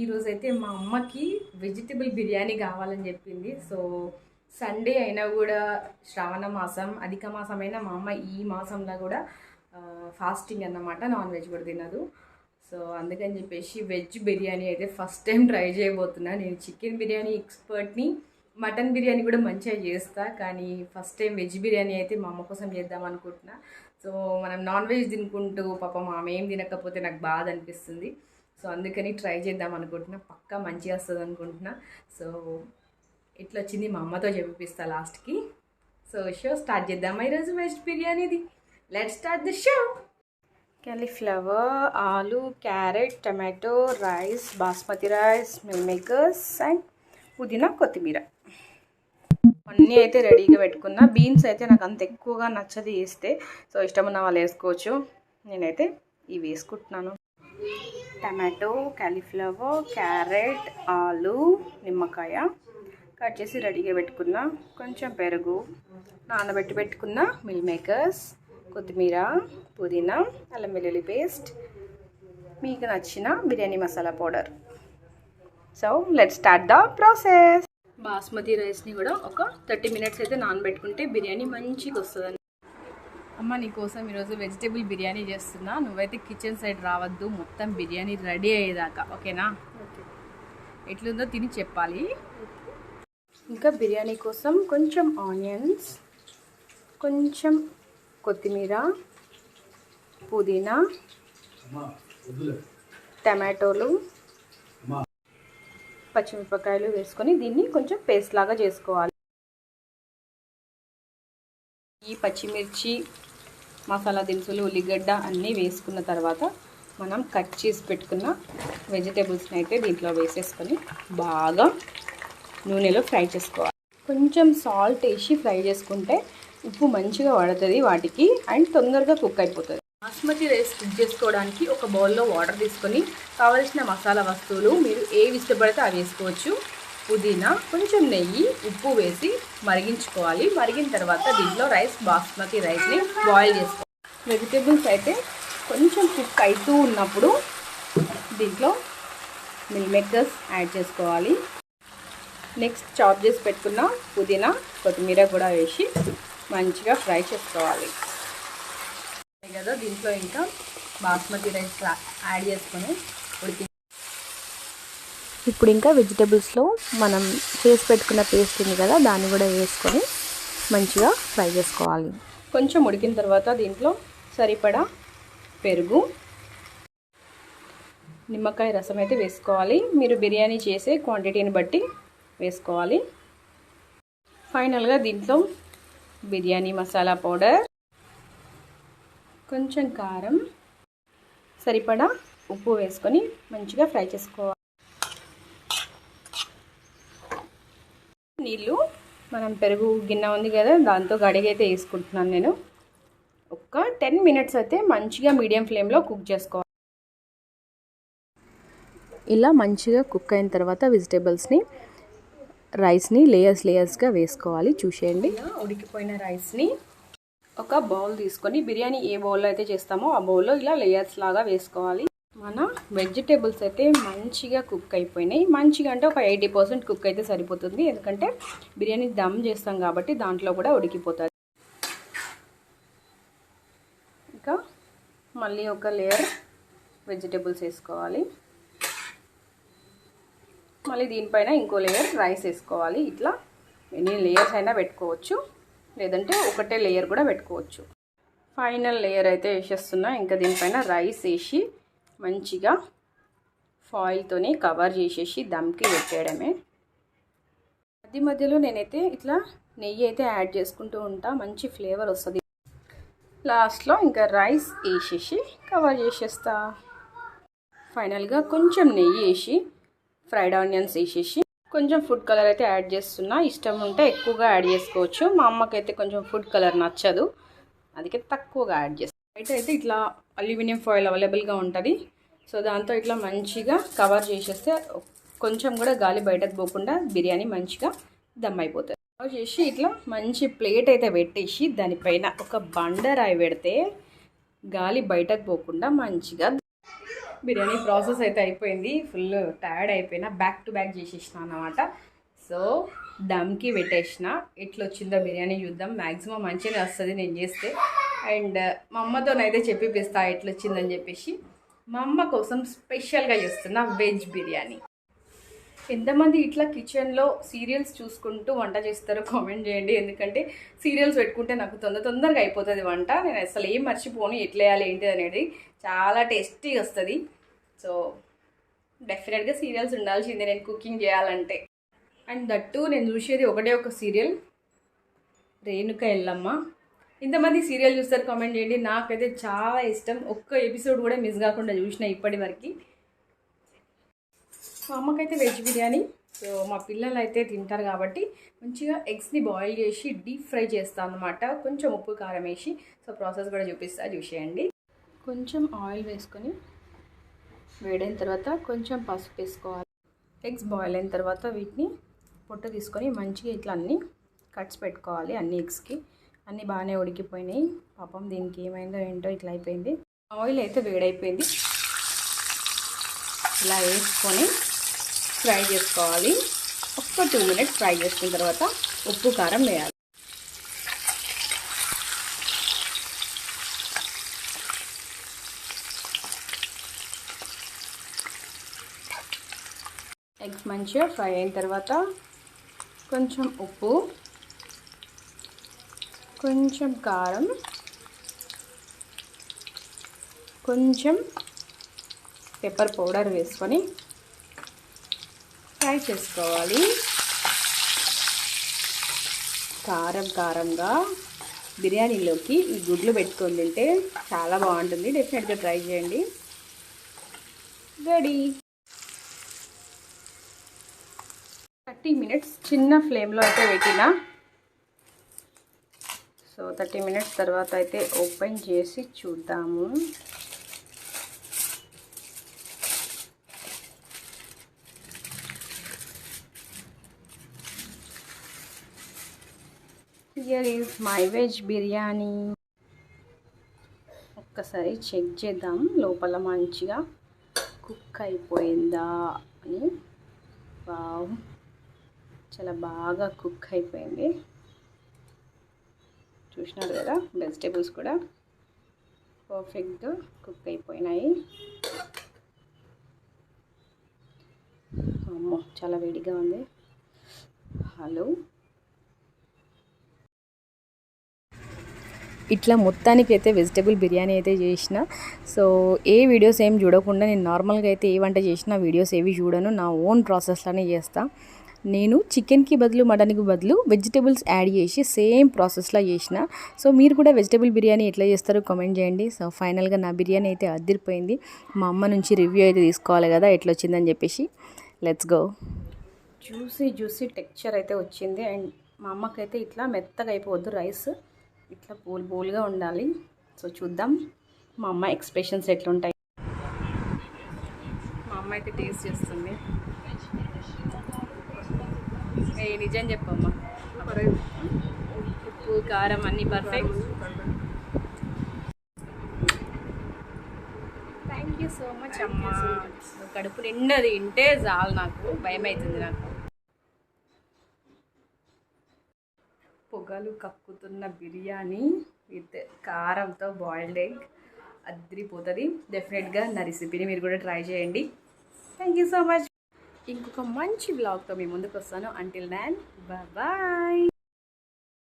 ఈరోజు అయితే మా అమ్మకి వెజిటబుల్ బిర్యానీ కావాలని చెప్పింది. సో సండే అయినా కూడా శ్రావణ మాసం అధిక మాసం అయినా మా అమ్మ ఈ మాసంలో కూడా ఫాస్టింగ్ అన్నమాట. నాన్ వెజ్ కూడా తినదు. సో అందుకని చెప్పేసి వెజ్ బిర్యానీ అయితే ఫస్ట్ టైం ట్రై చేయబోతున్నా. నేను చికెన్ బిర్యానీ ఎక్స్పర్ట్ని మటన్ బిర్యానీ కూడా మంచిగా చేస్తా. కానీ ఫస్ట్ టైం వెజ్ బిర్యానీ అయితే మా అమ్మ కోసం చేద్దాం అనుకుంటున్నా. సో మనం నాన్ వెజ్ తినుకుంటూ పాపం ఆమె ఏం తినకపోతే నాకు బాధ అనిపిస్తుంది. సో అందుకని ట్రై చేద్దాం అనుకుంటున్నా. పక్కా మంచిగా వస్తుంది అనుకుంటున్నా. సో ఇట్లా వచ్చింది మా అమ్మతో చెప్పిస్తా లాస్ట్కి. సో షో స్టార్ట్ చేద్దామా ఈరోజు veg బిర్యానీది? Let start the show! Cauliflower ఆలు carrot tomato rice basmati rice meal makers and పుదీనా కొత్తిమీర. అన్నీ అయితే రెడీగా పెట్టుకున్నా. బీన్స్ అయితే నాకు అంత ఎక్కువగా నచ్చది వేస్తే. సో ఇష్టం ఉన్న వాళ్ళు వేసుకోవచ్చు. నేనైతే ఇవి వేసుకుంటున్నాను. టమాటో క్యాలీఫ్లవర్ క్యారెట్ ఆలు నిమ్మకాయ. కట్ చేసి రెడీగా పెట్టుకున్న కొంచెం పెరుగు నానబెట్టి పెట్టుకున్న మిల్ మేకర్స్ కొత్తిమీర పుదీనా అల్లం వెల్లుల్లి పేస్ట్ మీకు నచ్చిన biryani masala powder. So let start the process basmati రైస్ని కూడా ఒక థర్టీ మినిట్స్ అయితే నానబెట్టుకుంటే బిర్యానీ మంచిగా వస్తుంది అమ్మ నీకోసం ఈరోజు వెజిటేబుల్ బిర్యానీ చేస్తున్నా. నువ్వైతే కిచెన్ సైడ్ రావద్దు. మొత్తం బిర్యానీ రెడీ అయ్యేదాకా. ఓకేనా? ఎట్లుందో తిని చెప్పాలి. ఇంకా బిర్యానీ కోసం కొంచెం ఆనియన్స్ కొంచెం కొత్తిమీర పుదీనా టమాటోలు పచ్చిమిరపకాయలు వేసుకొని దీన్ని కొంచెం పేస్ట్ లాగా చేసుకోవాలి. ఈ పచ్చిమిర్చి మసాలా దినుసులు ఉల్లిగడ్డ అన్నీ వేసుకున్న తర్వాత మనం కట్ చేసి పెట్టుకున్న వెజిటేబుల్స్ని అయితే దీంట్లో వేసేసుకొని బాగా నూనెలో ఫ్రై చేసుకోవాలి. కొంచెం సాల్ట్ వేసి ఫ్రై చేసుకుంటే ఉప్పు మంచిగా పడుతుంది వాటికి అండ్ తొందరగా కుక్ అయిపోతుంది. బాస్మతి రైస్ కుక్ చేసుకోవడానికి ఒక బౌల్లో వాటర్ తీసుకొని కావలసిన మసాలా వస్తువులు మీరు ఏవి ఇష్టపడితే అవి వేసుకోవచ్చు. పుదీనా కొంచెం నెయ్యి ఉప్పు వేసి మరిగించుకోవాలి. మరిగిన తర్వాత దీంట్లో రైస్ బాస్మతి రైస్ని బాయిల్ చేసుకోవాలి. వెజిటేబుల్స్ అయితే కొంచెం కుక్ అవుతూ ఉన్నప్పుడు దీంట్లో మిల్ మేకర్స్ యాడ్ చేసుకోవాలి. నెక్స్ట్ చాప్ చేసి పెట్టుకున్న పుదీనా కొత్తిమీర కూడా వేసి మంచిగా ఫ్రై చేసుకోవాలి. కదా దీంట్లో ఇంకా బాస్మతి రైస్ యాడ్ చేసుకొని ఉడికి ఇప్పుడు ఇంకా వెజిటేబుల్స్లో మనం చేసి పెట్టుకున్న పేస్ట్ ఉంది కదా దాన్ని కూడా వేసుకొని మంచిగా ఫ్రై చేసుకోవాలి. కొంచెం ఉడికిన తర్వాత దీంట్లో సరిపడా పెరుగు నిమ్మకాయ రసం అయితే వేసుకోవాలి. మీరు బిర్యానీ చేసే క్వాంటిటీని బట్టి వేసుకోవాలి. ఫైనల్గా దీంట్లో బిర్యానీ మసాలా పౌడర్ కొంచెం కారం సరిపడా ఉప్పు వేసుకొని మంచిగా ఫ్రై చేసుకోవాలి. నీళ్ళు. మనం పెరుగు గిన్నె ఉంది కదా దాంతో గడిగైతే వేసుకుంటున్నాను నేను. ఒక టెన్ మినిట్స్ అయితే మంచిగా మీడియం ఫ్లేమ్లో కుక్ చేసుకోవాలి. ఇలా మంచిగా కుక్ అయిన తర్వాత వెజిటేబుల్స్ని రైస్ని లేయర్స్ లేయర్స్గా వేసుకోవాలి. చూసేయండి. ఉడికిపోయిన రైస్ని ఒక బౌల్ తీసుకొని బిర్యానీ ఏ బౌల్లో అయితే చేస్తామో ఆ బౌల్లో ఇలా లేయర్స్ లాగా వేసుకోవాలి. మన వెజిటేబుల్స్ అయితే మంచిగా కుక్ అయిపోయినాయి. మంచిగా అంటే ఒక ఎయిటీ పర్సెంట్ కుక్ అయితే సరిపోతుంది. ఎందుకంటే బిర్యానీ దమ్ చేస్తాం కాబట్టి దాంట్లో కూడా ఉడికిపోతుంది. ఇంకా మళ్ళీ ఒక లేయర్ వెజిటేబుల్స్ వేసుకోవాలి. మళ్ళీ దీనిపైన ఇంకో లేయర్ రైస్ వేసుకోవాలి. ఇట్లా ఎన్ని లేయర్స్ అయినా పెట్టుకోవచ్చు. లేదంటే ఒకటే లేయర్ కూడా పెట్టుకోవచ్చు. ఫైనల్ లేయర్ అయితే వేసేస్తున్నా. ఇంకా దీనిపైన రైస్ వేసి మంచిగా ఫాయిల్తోనే కవర్ చేసేసి దమ్కి పెట్టేయడమే మధ్య మధ్యలో నేనైతే ఇట్లా నెయ్యి అయితే యాడ్ చేసుకుంటూ ఉంటా మంచి ఫ్లేవర్ వస్తుంది. లాస్ట్లో ఇంకా రైస్ వేసేసి కవర్ చేసేస్తా. ఫైనల్గా కొంచెం నెయ్యి వేసి ఫ్రైడ్ ఆనియన్స్ వేసేసి కొంచెం ఫుడ్ కలర్ అయితే యాడ్ చేస్తున్నా. ఇష్టం ఉంటే ఎక్కువగా యాడ్ చేసుకోవచ్చు. మా అమ్మకైతే కొంచెం ఫుడ్ కలర్ నచ్చదు. అందుకే తక్కువగా యాడ్ చేస్తాను బయట అయితే ఇట్లా అల్యూమినియం ఫాయిల్ అవైలబుల్గా ఉంటుంది. సో దాంతో ఇట్లా మంచిగా కవర్ చేసేస్తే కొంచెం కూడా గాలి బయటకు పోకుండా బిర్యానీ మంచిగా దమ్ అయిపోతుంది. కవర్ చేసి ఇట్లా మంచి ప్లేట్ అయితే పెట్టేసి దానిపైన ఒక బండరాయి పెడితే గాలి బయటకు పోకుండా మంచిగా బిర్యానీ ప్రాసెస్ అయితే అయిపోయింది. ఫుల్ టైర్డ్ అయిపోయినా బ్యాక్ టు బ్యాక్ చేసేసిన అన్నమాట. సో దమ్కి పెట్టేసిన. ఎట్లా వచ్చిందో బిర్యానీ చూద్దాం. మ్యాక్సిమం మంచిగానే వస్తుంది నేను చేస్తే. అండ్ మా అమ్మతోనైతే చెప్పిపిస్తా ఎట్లా వచ్చిందని చెప్పేసి మా అమ్మ కోసం స్పెషల్గా చేస్తున్న వెజ్ బిర్యానీ. ఎంతమంది ఇట్లా కిచెన్లో సీరియల్స్ చూసుకుంటూ వంట చేస్తారో కామెంట్ చేయండి. ఎందుకంటే సీరియల్స్ పెట్టుకుంటే నాకు తొందర తొందరగా అయిపోతుంది వంట. నేను అసలు ఏం మర్చిపోను ఎట్లేయాలి ఏంటి అనేది చాలా టేస్టీగా వస్తుంది. సో డెఫినెట్గా సీరియల్స్ ఉండాల్సిందే నేను కుకింగ్ చేయాలంటే. అండ్ దట్టు నేను చూసేది ఒకటే ఒక సీరియల్. రేణుక ఎల్లమ్మ. ఇంతమంది సీరియల్ చూస్తారు కామెంట్ చేయండి. నాకైతే చాలా ఇష్టం. ఒక్క ఎపిసోడ్ కూడా మిస్ కాకుండా చూసిన ఇప్పటి వరకు. మా అమ్మకైతే వెజ్ బిర్యానీ. సో మా పిల్లలు అయితే తింటారు కాబట్టి మంచిగా ఎగ్స్ని బాయిల్ చేసి డీప్ ఫ్రై చేస్తాను అనమాట కొంచెం ఉప్పు కారం వేసి. సో ప్రాసెస్ కూడా చూపిస్తా చూసేయండి. కొంచెం ఆయిల్ వేసుకొని వేడైన తర్వాత కొంచెం పసుపు వేసుకోవాలి. ఎగ్స్ బాయిల్ అయిన తర్వాత వీటిని పొట్టు తీసుకొని మంచిగా ఇట్లా అన్నీ కట్స్ పెట్టుకోవాలి అన్ని ఎగ్స్కి. అన్నీ బాగానే ఉడికిపోయినాయి. పాపం దీనికి ఏమైందో ఏంటో ఇట్లా అయిపోయింది. ఆయిల్ అయితే వేడైపోయింది. ఇలా వేసుకొని ఫ్రై చేసుకోవాలి. ఒక్క టూ మినిట్స్ ఫ్రై చేసుకున్న తర్వాత ఉప్పు కారం వేయాలి. ఎగ్స్ మంచిగా ఫ్రై అయిన తర్వాత కొంచెం ఉప్పు కొంచెం కారం కొంచెం పెప్పర్ పౌడర్ వేసుకొని ఫ్రై చేసుకోవాలి. కారం కారంగా బిర్యానీలోకి ఈ గుడ్లు పెట్టుకొని తింటే చాలా బాగుంటుంది. డెఫినెట్గా ట్రై చేయండి. రెడీ థర్టీ మినిట్స్ చిన్న ఫ్లేమ్లో అయితే పెట్టిన సో థర్టీ మినిట్స్ తర్వాత అయితే ఓపెన్ చేసి చూద్దాము. Here is my veg biryani ఒక్కసారి చెక్ చేద్దాం లోపల మంచిగా కుక్ అయిపోయిందా అని. బావు చాలా బాగా కుక్ అయిపోయింది. చూసినారు కదా వెజిటేబుల్స్ కూడా. పర్ఫెక్ట్గా కుక్ అయిపోయినాయి. అమ్మో చాలా వేడిగా ఉంది. హలో ఇట్లా మొత్తానికి అయితే వెజిటేబుల్ బిర్యానీ అయితే చేసిన. సో ఏ వీడియోస్ ఏం చూడకుండా నేను నార్మల్గా అయితే ఏ వంట చేసినా వీడియోస్ ఏవి చూడను. నా ఓన్ ప్రాసెస్లోనే చేస్తాను నేను చికెన్కి బదులు మటన్కి బదులు వెజిటేబుల్స్ యాడ్ చేసి సేమ్ ప్రాసెస్లో చేసిన. సో మీరు కూడా వెజిటేబుల్ బిర్యానీ ఎట్లా చేస్తారో కామెంట్ చేయండి. సో ఫైనల్గా నా బిర్యానీ అయితే అదిరిపోయింది. మా అమ్మ నుంచి రివ్యూ అయితే తీసుకోవాలి కదా ఎట్లా వచ్చిందని చెప్పేసి. Let's go juicy juicy texture అయితే వచ్చింది. అండ్ మా అమ్మకైతే ఇట్లా మెత్తగా అయిపోవద్దు రైస్ ఇట్లా పూల్ పూల్గా ఉండాలి. సో చూద్దాం. మా అమ్మ ఎక్స్ప్రెషన్స్ ఎట్లుంటాయి. మా అమ్మ అయితే టేస్ట్ చేస్తుంది. ఏ నిజం చెప్పమ్మా. ఉప్పు కారం అన్నీ perfect thank you so much అమ్మా. కడుపు నిండా తింటే చాలు నాకు భయం అవుతుంది నాకు. పొగలు కక్కుతున్న బిర్యానీ విత్ కారంతో బాయిల్డ్ ఎగ్ అదిరిపోతుంది. డెఫినెట్గా నా రెసిపీని మీరు కూడా ట్రై చేయండి. థ్యాంక్ యూ సో మచ్ ఇంకొక మంచి బ్లాగ్తో మీ ముందుకు వస్తాను అంటిల్ దాన్ బాయ్